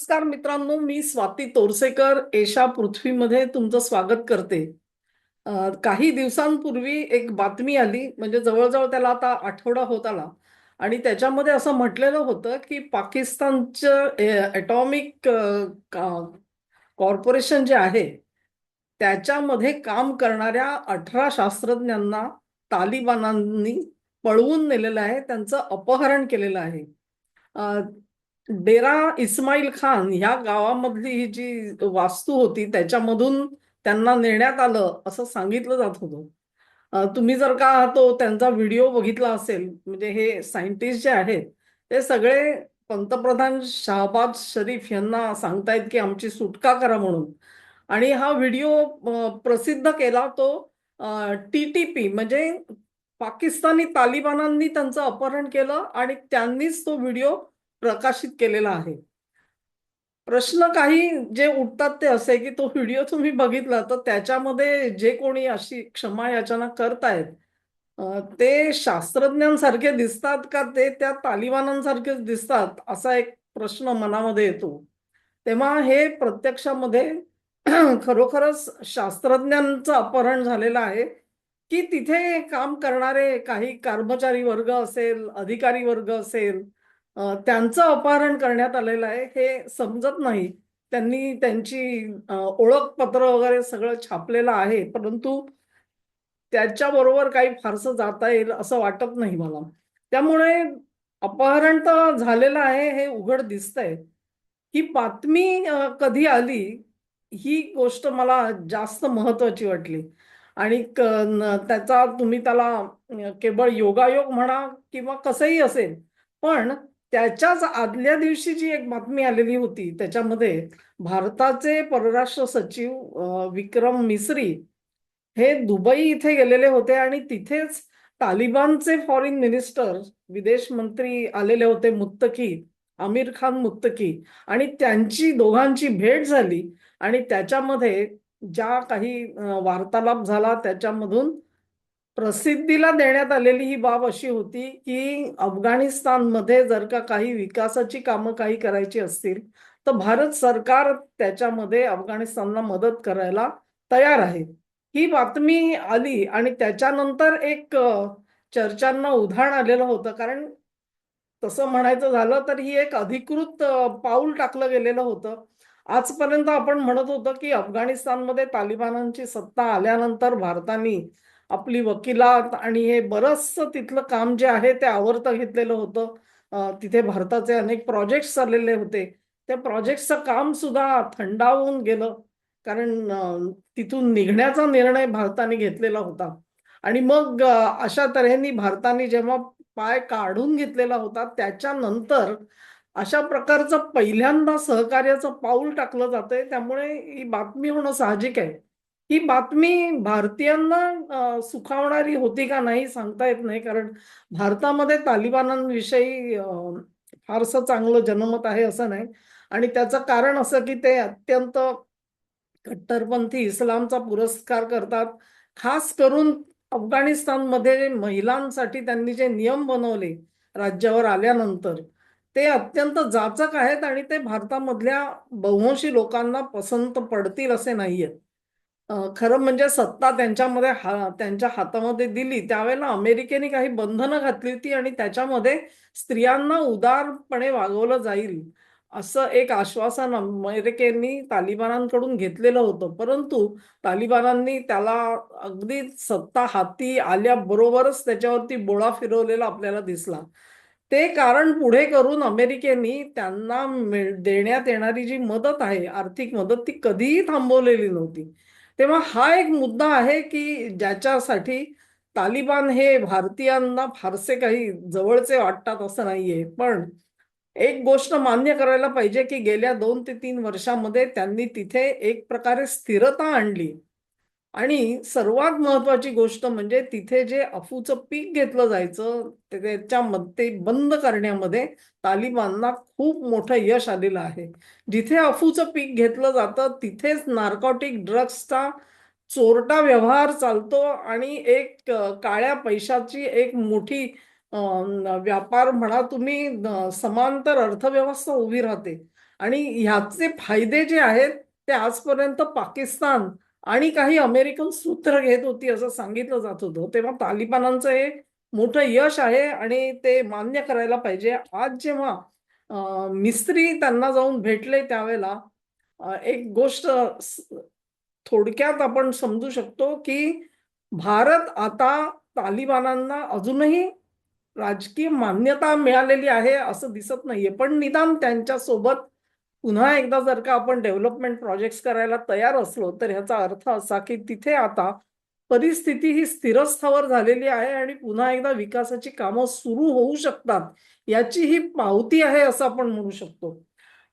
नमस्कार मित्रांनो मी स्वाती तोरसेकर. एशा पृथ्वीमध्ये तुमचं स्वागत करते. काही दिवसांपूर्वी एक बातमी आली म्हणजे जवळजवळ त्याला आता आठवडा होत आला. आणि त्याच्यामध्ये असं म्हटलेलं होतं की पाकिस्तानचं ॲटॉमिक कॉर्पोरेशन जे आहे त्याच्यामध्ये काम करणाऱ्या अठरा शास्त्रज्ञांना तालिबानांनी पळवून नेलेलं आहे त्यांचं अपहरण केलेलं आहे. डेरा इस्माईल खान ह्या गावामधली ही जी वास्तू होती त्याच्यामधून त्यांना नेण्यात आलं असं सांगितलं जात होतं. तुम्ही जर का तो त्यांचा व्हिडिओ बघितला असेल म्हणजे हे सायंटिस्ट जे आहेत ते सगळे पंतप्रधान शहबाज शरीफ यांना सांगतायत की आमची सुटका करा म्हणून. आणि हा व्हिडिओ प्रसिद्ध केला तो टी टी पी म्हणजे पाकिस्तानी तालिबानांनी त्यांचं अपहरण केलं आणि त्यांनीच तो व्हिडिओ प्रकाशित केलेला आहे. प्रश्न काही जे उठतात ते असे की तो व्हिडिओ तुम्ही बघितला तर त्याच्यामध्ये जे कोणी अशी क्षमा याचना करतायत ते शास्त्रज्ञांसारखे दिसतात का? ते त्या तालिबानांसारखेच दिसतात असा एक प्रश्न मनामध्ये येतो. तेव्हा हे प्रत्यक्षामध्ये खरोखरच शास्त्रज्ञांचं अपहरण झालेलं आहे की तिथे काम करणारे काही कर्मचारी वर्ग असेल अधिकारी वर्ग असेल त्यांचं अपहरण करण्यात आलेलं आहे हे समजत नाही. त्यांनी त्यांची ओळखपत्र वगैरे सगळं छापलेलं आहे परंतु त्याच्याबरोबर काही फारसं जाता येईल असं वाटत नाही मला. त्यामुळे अपहरण तर झालेलं आहे हे उघड दिसतंय. ही बातमी कधी आली ही गोष्ट मला जास्त महत्वाची वाटली. आणि त्याचा तुम्ही त्याला केवळ योगायोग म्हणा किंवा कसंही असेल पण त्याच्याच आदल्या दिवशी जी एक बातमी आलेली होती त्याच्यामध्ये भारताचे परराष्ट्र सचिव विक्रम मिस्री हे दुबई इथे गेलेले होते आणि तिथेच तालिबानचे फॉरेन मिनिस्टर विदेश मंत्री आलेले होते मुत्तकी आमिर खान मुत्तकी आणि त्यांची दोघांची भेट झाली आणि त्याच्यामध्ये ज्या काही वार्तालाप झाला त्याच्यामधून प्रसिद्धीला देण्यात आलेली ही बाब अशी होती की अफगाणिस्तानमध्ये जर का काही विकासाची कामं काही करायची असतील तर भारत सरकार त्याच्यामध्ये अफगाणिस्तानला मदत करायला तयार आहे. ही बातमी आली आणि त्याच्यानंतर एक चर्चांना उधाण आलेलं होतं. कारण तसं म्हणायचं झालं तर ही एक अधिकृत पाऊल टाकलं गेलेलं होतं. आजपर्यंत आपण म्हणत होतो की अफगाणिस्तानमध्ये तालिबानांची सत्ता आल्यानंतर भारताने आपली वकिलात आणि हे बरचसं तिथलं काम जे आहे ते आवर्त घेतलेलं होतं. तिथे भारताचे अनेक प्रोजेक्ट्स चाललेले होते. त्या प्रोजेक्टचं काम सुद्धा थंडावून गेलं. कारण तिथून निघण्याचा निर्णय भारताने घेतलेला होता. आणि मग अशा तऱ्हेने भारताने जेव्हा पाय काढून घेतलेला होता त्याच्यानंतर अशा प्रकारचं पहिल्यांदा सहकार्याचं पाऊल टाकलं जातंय. त्यामुळे ही बातमी होणं साहजिक आहे. ही बातमी भारतीयांना सुखावणारी होती का नाही सांगता येत नाही. कारण भारतामध्ये तालिबानांविषयी फारसं चांगलं जनमत आहे असं नाही. आणि त्याचं कारण असं की ते अत्यंत कट्टरपंथी इस्लामचा पुरस्कार करतात. खास करून अफगाणिस्तानमध्ये महिलांसाठी त्यांनी जे नियम बनवले राज्यावर आल्यानंतर ते अत्यंत जाचक आहेत आणि ते भारतामधल्या बहुंशी लोकांना पसंत पडतील असे नाहीयेत. आहेत खरं म्हणजे सत्ता त्यांच्यामध्ये हा त्यांच्या हातामध्ये दिली त्यावेळेला अमेरिकेने काही बंधनं घातली होती आणि त्याच्यामध्ये स्त्रियांना उदारपणे वागवलं जाईल असं एक आश्वासन अमेरिकेने तालिबानांकडून घेतलेलं होतं. परंतु तालिबानांनी त्याला अगदी सत्ता हाती आल्याबरोबरच त्याच्यावरती बोळा फिरवलेला आपल्याला दिसला. ते कारण पुढे करून अमेरिकेने त्यांना देण्यात येणारी जी मदत आहे आर्थिक मदत ती कधीही थांबवलेली नव्हती. तेव्हा हा एक मुद्दा आहे की ज्याच्यासाठी तालिबान हे भारतीयांना फारसे काही जवळचे वाटतात असं नाहीये. पण एक गोष्ट मान्य करायला पाहिजे की गेल्या दोन ते तीन वर्षामध्ये त्यांनी तिथे एक प्रकारे स्थिरता आणली. आणि सर्वात महत्वाची गोष्ट म्हणजे तिथे जे अफूचं पीक घेतलं जायचं त्याच्यामध्ये ते बंद करण्यामध्ये तालिबानला खूप मोठं यश आलेलं आहे. जिथे अफूचं पीक घेतलं जातं तिथेच नार्कॉटिक ड्रग्सचा चोरटा व्यवहार चालतो आणि एक काळ्या पैशाची एक मोठी व्यापार म्हणा तुम्ही समांतर अर्थव्यवस्था उभी राहते. आणि ह्याचे फायदे जे आहेत ते आजपर्यंत पाकिस्तान आणि काही अमेरिकन सूत्र घेत होती असं सांगितलं जात होतं तेव्हा तालिबानांचं हे मोठं यश आहे आणि ते मान्य करायला पाहिजे. आज जेव्हा मिस्त्री त्यांना जाऊन भेटले त्यावेळेला एक गोष्ट थोडक्यात आपण समजू शकतो की भारत आता तालिबानांना अजूनही राजकीय मान्यता मिळालेली आहे असं दिसत नाहीये. पण निदान त्यांच्यासोबत पुन्हा एकदा जर का आपण डेव्हलपमेंट प्रोजेक्ट करायला तयार असलो तर ह्याचा अर्थ असा की तिथे आता परिस्थिती ही स्थिरस्थावर झालेली आहे आणि पुन्हा एकदा विकासाची कामं सुरू होऊ शकतात याची ही पावती आहे असं आपण म्हणू शकतो.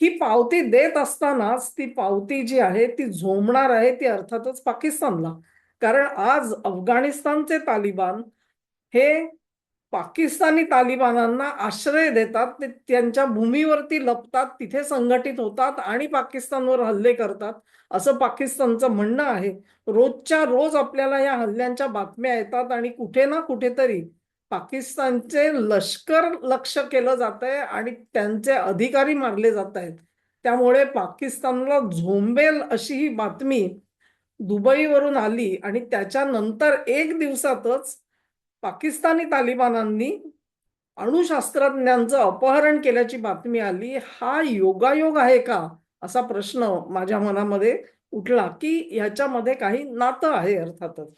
ही पावती देत असतानाच ती पावती जी आहे ती झोंबणार आहे ती अर्थातच पाकिस्तानला. कारण आज अफगाणिस्तानचे तालिबान हे पाकिस्तानी तालिबानांना आश्रय देतात ते त्यांच्या भूमीवरती लपतात तिथे संघटित होतात आणि पाकिस्तानवर हल्ले करतात असं पाकिस्तानचं म्हणणं आहे. रोजच्या रोज आपल्याला या हल्ल्यांच्या बातम्या येतात आणि कुठे ना कुठेतरी पाकिस्तानचे लष्कर लक्ष केलं जात आहे आणि त्यांचे अधिकारी मारले जात आहेत त्यामुळे पाकिस्तानला झोंबेल अशी ही बातमी दुबईवरून आली आणि त्याच्यानंतर एक दिवसातच पाकिस्तानी तालिबानांनी अणुशास्त्रज्ञांचं अपहरण केल्याची बातमी आली. हा योगायोग आहे का? असा प्रश्न माझ्या मनामध्ये उठला की ह्याच्यामध्ये काही नातं आहे अर्थातच.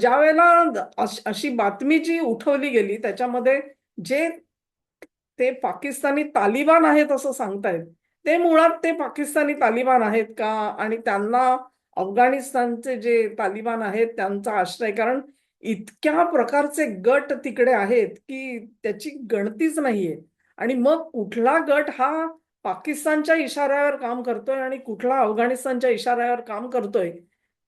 ज्या वेळेला अशी बातमी जी उठवली गेली त्याच्यामध्ये जे ते पाकिस्तानी तालिबान आहेत असं सांगतायत ते मुळात ते पाकिस्तानी तालिबान आहेत का? आणि त्यांना अफगाणिस्तानचे जे तालिबान आहेत त्यांचा आश्रय कारण इतक्या प्रकारचे गट तिकडे आहेत की त्याची गणतीच नाहीये. आणि मग कुठला गट हा पाकिस्तानच्या इशाऱ्यावर काम करतोय आणि कुठला अफगाणिस्तानच्या इशाऱ्यावर काम करतोय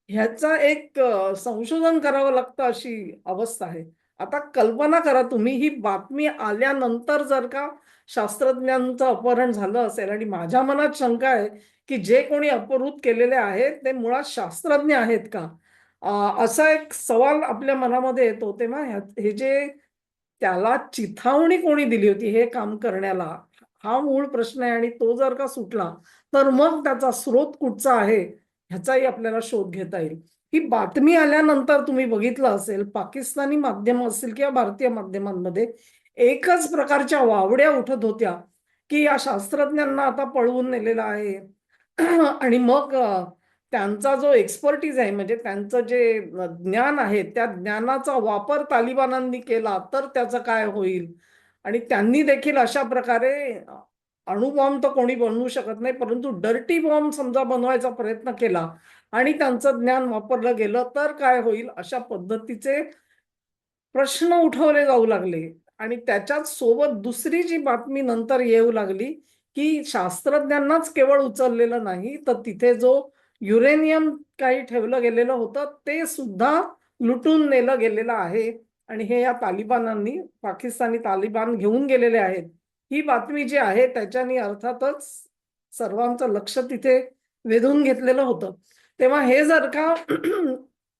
ह्याचा एक संशोधन करावं लागतं अशी अवस्था आहे. आता कल्पना करा तुम्ही ही बातमी आल्यानंतर जर का शास्त्रज्ञांचं अपहरण झालं असेल आणि माझ्या मनात शंका आहे की जे कोणी अपहृत केलेले आहेत ते मुळात शास्त्रज्ञ आहेत का? असा एक सवाल आपल्या मनामध्ये येतो तेव्हा हे जे त्याला चिथावणी कोणी दिली होती हे काम करण्याला हा मूळ प्रश्न आहे आणि तो जर का सुटला तर मग त्याचा स्रोत कुठचा आहे ह्याचाही आपल्याला शोध घेता येईल. ही बातमी आल्यानंतर तुम्ही बघितलं असेल पाकिस्तानी माध्यम असतील किंवा भारतीय माध्यमांमध्ये एकच प्रकारच्या वावड्या उठत होत्या की या शास्त्रज्ञांना आता पळवून नेलेलं आहे. आणि मग त्यांचा जो एक्सपर्टीज आहे म्हणजे त्यांचं जे ज्ञान आहे त्या ज्ञानाचा वापर तालिबानांनी केला तर त्याचं काय होईल? आणि त्यांनी देखील अशा प्रकारे अणुबॉम्ब तर कोणी बनवू शकत नाही परंतु डर्टी बॉम्ब समजा बनवायचा प्रयत्न केला आणि त्यांचं ज्ञान वापरलं गेलं तर काय होईल? अशा पद्धतीचे प्रश्न उठवले जाऊ लागले. आणि त्याच्याच सोबत दुसरी जी बातमी नंतर येऊ लागली की शास्त्रज्ञांनाच केवळ उचललेलं नाही तर तिथे जो युरेनियम काही ठेवलं गेलेलं होतं ते सुद्धा लुटून नेलं गेलेलं आहे. आणि हे या तालिबानांनी पाकिस्तानी तालिबान घेऊन गेलेले आहेत. ही बातमी जी आहे त्याच्यानी अर्थातच सर्वांचं लक्ष तिथे वेधून घेतलेलं होतं. तेव्हा हे जर का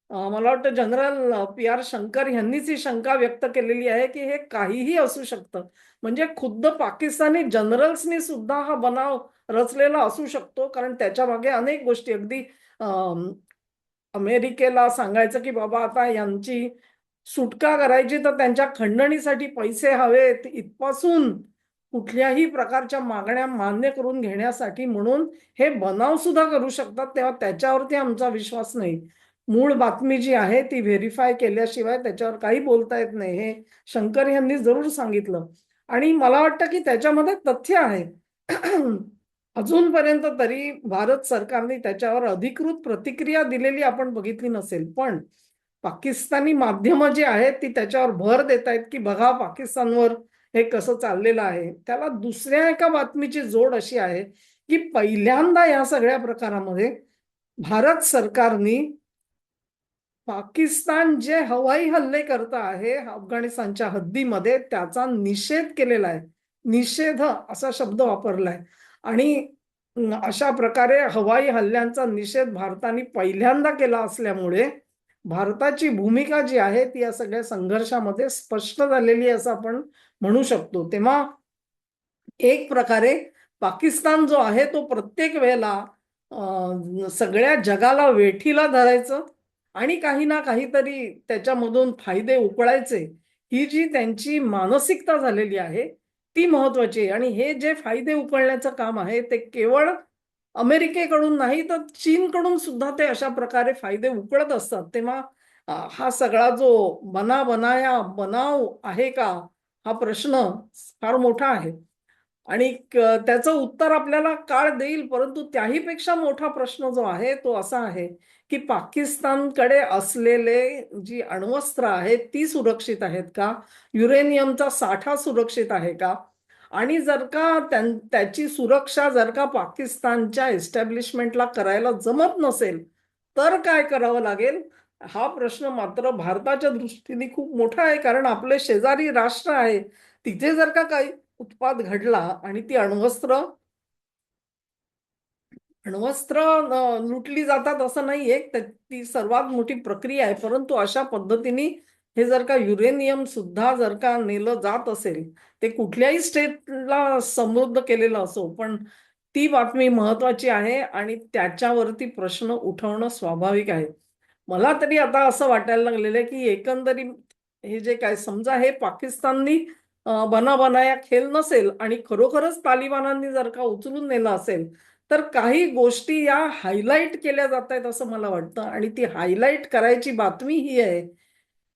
मला वाटतं जनरल पी आर शंकर यांनीच ही शंका व्यक्त केलेली आहे की हे काहीही असू शकतं. म्हणजे खुद्द पाकिस्तानी जनरल्सनी सुद्धा हा बनाव रचलेला असू शकतो. कारण त्याच्यामागे अनेक गोष्टी. अगदी अमेरिकेला सांगायचं की बाबा आता यांची सुटका करायची तर त्यांच्या खंडणीसाठी पैसे हवेत. इथपासून कुठल्याही प्रकारच्या मागण्या मान्य करून घेण्यासाठी म्हणून हे बनाव सुद्धा करू शकतात. तेव्हा त्याच्यावरती आमचा विश्वास नाही. मूळ बातमी जी आहे ती व्हेरीफाय केल्याशिवाय त्याच्यावर काही बोलता येत नाही हे शंकर यांनी जरूर सांगितलं. आणि मला वाटतं की त्याच्यामध्ये तथ्य आहे. अजूनपर्यंत तरी भारत सरकारने त्याच्यावर अधिकृत प्रतिक्रिया दिलेली आपण बघितली नसेल. पण पाकिस्तानी माध्यमं जी आहेत ती त्याच्यावर भर देत आहेत की बघा पाकिस्तानवर हे कसं चाललेलं आहे. त्याला दुसऱ्या एका बातमीची जोड अशी आहे की पहिल्यांदा या सगळ्या प्रकारामध्ये भारत सरकारने पाकिस्तान जे हवाई हल्ले करत आहे अफगाणिस्तानच्या हद्दीमध्ये त्याचा निषेध केलेला आहे. निषेध असा शब्द वापरलाय. आणि अशा प्रकारे हवाई हल्ल्यांचा निषेध भारताने पहिल्यांदा केला असल्यामुळे भारताची भूमिका जी आहे ती या सगळ्या संघर्षामध्ये स्पष्ट झालेली आहे असं आपण म्हणू शकतो. तेव्हा एक प्रकारे पाकिस्तान जो आहे तो प्रत्येक वेळेला सगळ्या जगाला वेठीला धरायचं आणि काही ना काहीतरी त्याच्यामधून फायदे उकळायचे ही जी त्यांची मानसिकता झालेली आहे ती महत्वाची आहे. आणि हे जे फायदे उकळण्याचं काम आहे ते केवळ अमेरिकेकडून नाही तर चीनकडून सुद्धा ते अशा प्रकारे फायदे उकळत असतात. तेव्हा हा सगळा जो बना बनाया बनाव आहे का हा प्रश्न फार मोठा आहे. आणि त्याचं उत्तर आपल्याला काळ देईल परंतु त्याहीपेक्षा मोठा प्रश्न जो आहे तो असा आहे की पाकिस्तानकडे असलेले जी अण्वस्त्र आहेत ती सुरक्षित आहेत का? युरेनियमचा साठा सुरक्षित आहे का? आणि जर का त्याची सुरक्षा जर का पाकिस्तानच्या एस्टॅब्लिशमेंटला करायला जमत नसेल तर काय करावं लागेल? हा प्रश्न मात्र भारताच्या दृष्टीने खूप मोठा आहे कारण आपले शेजारी राष्ट्र आहे तिथे जर का काही उत्पाद घडला आणि ती अण्वस्त्र अण्वस्त्र लुटली जातात असं नाहीये. ती सर्वात मोठी प्रक्रिया आहे. परंतु अशा पद्धतीने हे जर का युरेनियम सुद्धा जर का नेलं जात असेल ते कुठल्याही स्टेटला समृद्ध केलेलं असो पण ती बातमी महत्वाची आहे आणि त्याच्यावरती प्रश्न उठवणं स्वाभाविक आहे. मला तरी आता असं वाटायला लागलेलं आहे की एकंदरीत हे जे काय समजा हे पाकिस्ताननी बना बनाया खेळ नसेल आणि खरोखरच तालिबानांनी जर का उचलून नेलं असेल तर काही गोष्टी या हायलाईट केल्या जात आहेत असं मला वाटतं. आणि ती हायलाईट करायची बातमी ही आहे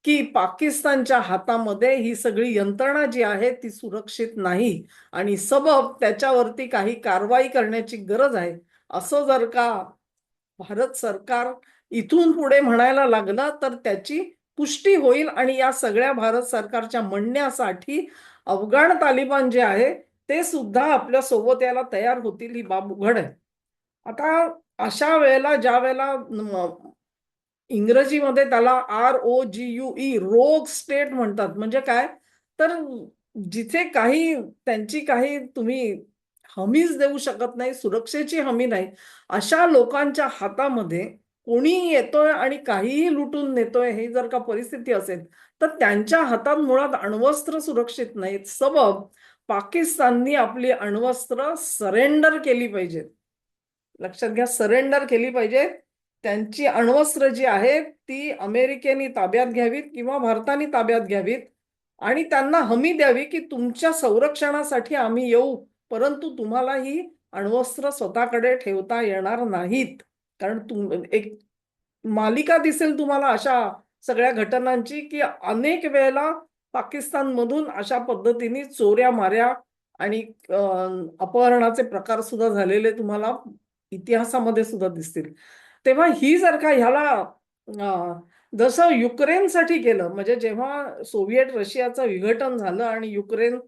की पाकिस्तानच्या हातामध्ये ही सगळी यंत्रणा जी आहे ती सुरक्षित नाही आणि सबब त्याच्यावरती काही कारवाई करण्याची गरज आहे. असं जर का भारत सरकार इथून पुढे म्हणायला लागलं तर त्याची पुष्टी होईल आणि या सगळ्या भारत सरकारच्या म्हणण्यासाठी अफगाण तालिबान जे आहे ते सुद्धा आपल्यासोबत यायला तयार होतील ही बाब उघड आहे. आता अशा वेळेला ज्या वेळेला इंग्रजीमध्ये त्याला R O G U E rogue state म्हणतात. म्हणजे काय? तर जिथे काही त्यांची काही तुम्ही हमीच देऊ शकत नाही सुरक्षेची हमी नाही अशा लोकांच्या हातामध्ये कोणीही येतोय आणि काहीही लुटून नेतोय हे जर का परिस्थिती असेल तर त्यांच्या हातात मुळात अण्वस्त्र सुरक्षित नाहीत. सबब पाकिस्ताननी आपली अण्वस्त्र सरेंडर केली पाहिजेत. लक्षात घ्या सरेंडर केली पाहिजे. त्यांची अण्वस्त्र जी आहेत ती अमेरिकेने ताब्यात घ्यावीत किंवा भारताने ताब्यात घ्यावीत आणि त्यांना हमी द्यावी की तुमच्या संरक्षणासाठी आम्ही येऊ परंतु तुम्हाला ही अण्वस्त्र स्वतःकडे ठेवता येणार नाहीत. कारण तुम एक मालिका दिसेल तुम्हाला अशा सगळ्या घटनांची की अनेक वेळेला पाकिस्तानमधून अशा पद्धतीने चोऱ्या माऱ्या आणि अपहरणाचे प्रकार सुद्धा झालेले तुम्हाला इतिहासामध्ये सुद्धा दिसतील. तेव्हा ही जर का ह्याला जसं युक्रेनसाठी केलं म्हणजे जेव्हा सोव्हिएट रशियाचं विघटन झालं आणि युक्रेन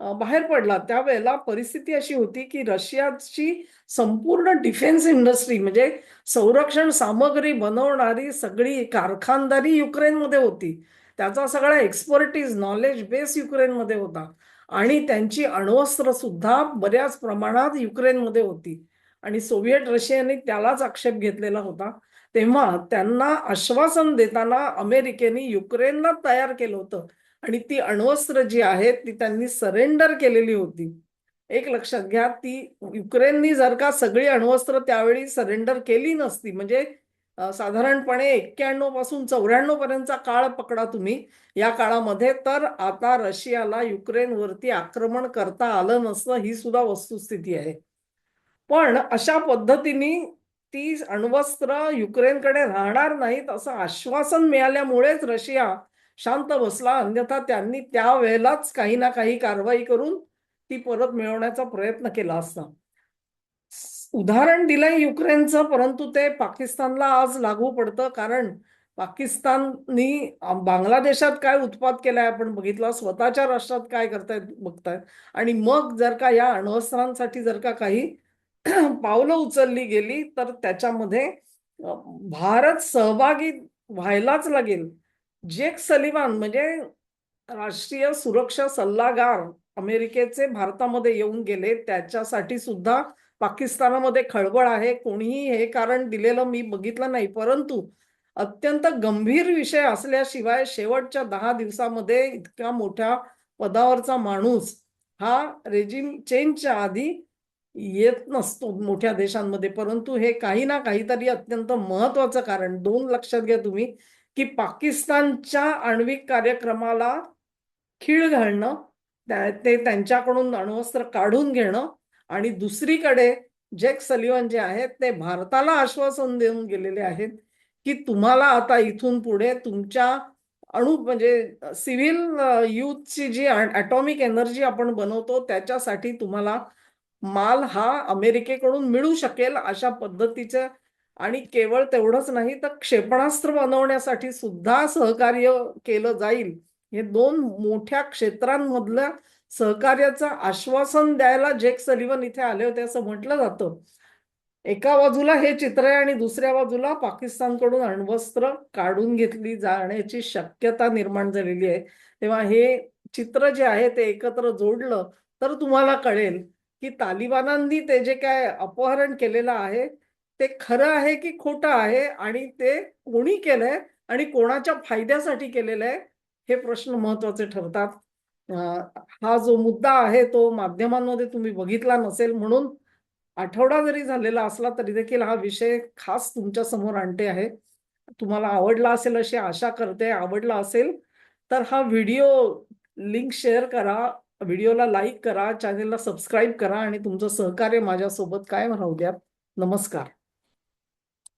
बाहेर पडला. त्यावेळेला परिस्थिती अशी होती की रशियाची संपूर्ण डिफेन्स इंडस्ट्री म्हणजे संरक्षण सामग्री बनवणारी सगळी कारखानदारी युक्रेनमध्ये होती. त्याचा सगळा एक्सपर्टीज नॉलेज बेस युक्रेनमध्ये होता. आणि त्यांची अण्वस्त्र सुद्धा बऱ्याच प्रमाणात युक्रेनमध्ये होती. आणि सोव्हिएट रशियाने त्यालाच आक्षेप घेतलेला होता. तेव्हा त्यांना आश्वासन देताना अमेरिकेने युक्रेनला तयार केलं होतं. आणि ती अण्वस्त्र जी आहेत ती त्यांनी सरेंडर केलेली होती. एक लक्षात घ्या ती युक्रेननी जर का सगळी अण्वस्त्र त्यावेळी सरेंडर केली नसती म्हणजे साधारणपणे एक्क्याण्णवपासून चौऱ्याण्णव पर्यंतचा काळ पकडा तुम्ही. या काळामध्ये तर आता रशियाला युक्रेनवरती आक्रमण करता आलं नसतं ही सुद्धा वस्तुस्थिती आहे. पण अशा पद्धतीने ती अण्वस्त्र युक्रेनकडे राहणार नाहीत असं आश्वासन मिळाल्यामुळेच रशिया शांत बसला. अन्यथा त्यांनी त्यावेळेलाच काही ना काही कारवाई करून ती परत मिळवण्याचा प्रयत्न केला असता. उदाहरण दिलंय युक्रेनचं परंतु ते पाकिस्तानला आज लागू पडतं. कारण पाकिस्ताननी बांगलादेशात काय उत्पाद केलाय आपण बघितलं स्वतःच्या राष्ट्रात काय करतायत बघतायत. आणि मग जर का या अण्वस्त्रांसाठी जर का काही पावलं उचलली गेली तर त्याच्यामध्ये भारत सहभागी व्हायलाच लागेल. जेक सलिवान म्हणजे राष्ट्रीय सुरक्षा सल्लागार अमेरिकेचे भारतामध्ये येऊन गेले त्याच्यासाठी सुद्धा पाकिस्तानामध्ये खळबळ आहे. कोणीही हे कारण दिलेलं मी बघितलं नाही परंतु अत्यंत गंभीर विषय असल्याशिवाय शेवटच्या दहा दिवसामध्ये इतक्या मोठ्या पदावरचा माणूस हा रेजिम चेंजच्या आधी येत नसतो मोठ्या देशांमध्ये. परंतु हे काही ना काहीतरी अत्यंत महत्वाचं कारण दोन लक्षात घ्या तुम्ही की पाकिस्तानच्या आण्विक कार्यक्रमाला खीळ घालणं ते त्यांच्याकडून अण्वस्त्र काढून घेणं आणि दुसरीकडे जेक सलिवन जे आहेत ते भारताला आश्वासन देऊन गेलेले आहेत की तुम्हाला आता इथून पुढे तुमच्या अणु म्हणजे सिव्हिल युथची जी ॲटॉमिक एनर्जी आपण बनवतो त्याच्यासाठी तुम्हाला माल हा अमेरिकेकडून मिळू शकेल अशा पद्धतीचं आणि केवळ तेवढंच नाही तर क्षेपणास्त्र बनवण्यासाठी सुद्धा सहकार्य केलं जाईल. हे दोन मोठ्या क्षेत्रांमधल्या सहकार्याचं आश्वासन द्यायला जेक सलिवन इथे आले होते असं म्हटलं जातं. एका बाजूला हे चित्र आहे आणि दुसऱ्या बाजूला पाकिस्तानकडून अण्वस्त्र काढून घेतली जाण्याची शक्यता निर्माण झालेली आहे. तेव्हा हे चित्र जे आहे ते एकत्र जोडलं तर तुम्हाला कळेल की तालिबानांनी ते जे काय अपहरण केलेलं आहे ते खरं आहे की खोटं आहे आणि ते कोणी केलंय आणि कोणाच्या फायद्यासाठी केलेलं आहे हे प्रश्न महत्त्वाचे ठरतात. हा जो मुद्दा आहे तो माध्यमांमध्ये तुम्ही बघितला नसेल म्हणून आठवडा जरी झालेला असला तरी देखील हा विषय खास तुमच्यासमोर आणते आहे. तुम्हाला आवडला असेल अशी आशा करते आवडला असेल तर हा व्हिडिओ लिंक शेअर करा व्हिडिओला लाईक करा चॅनेलला सबस्क्राईब करा आणि तुमचं सहकार्य माझ्यासोबत कायम राहू द्या. नमस्कार.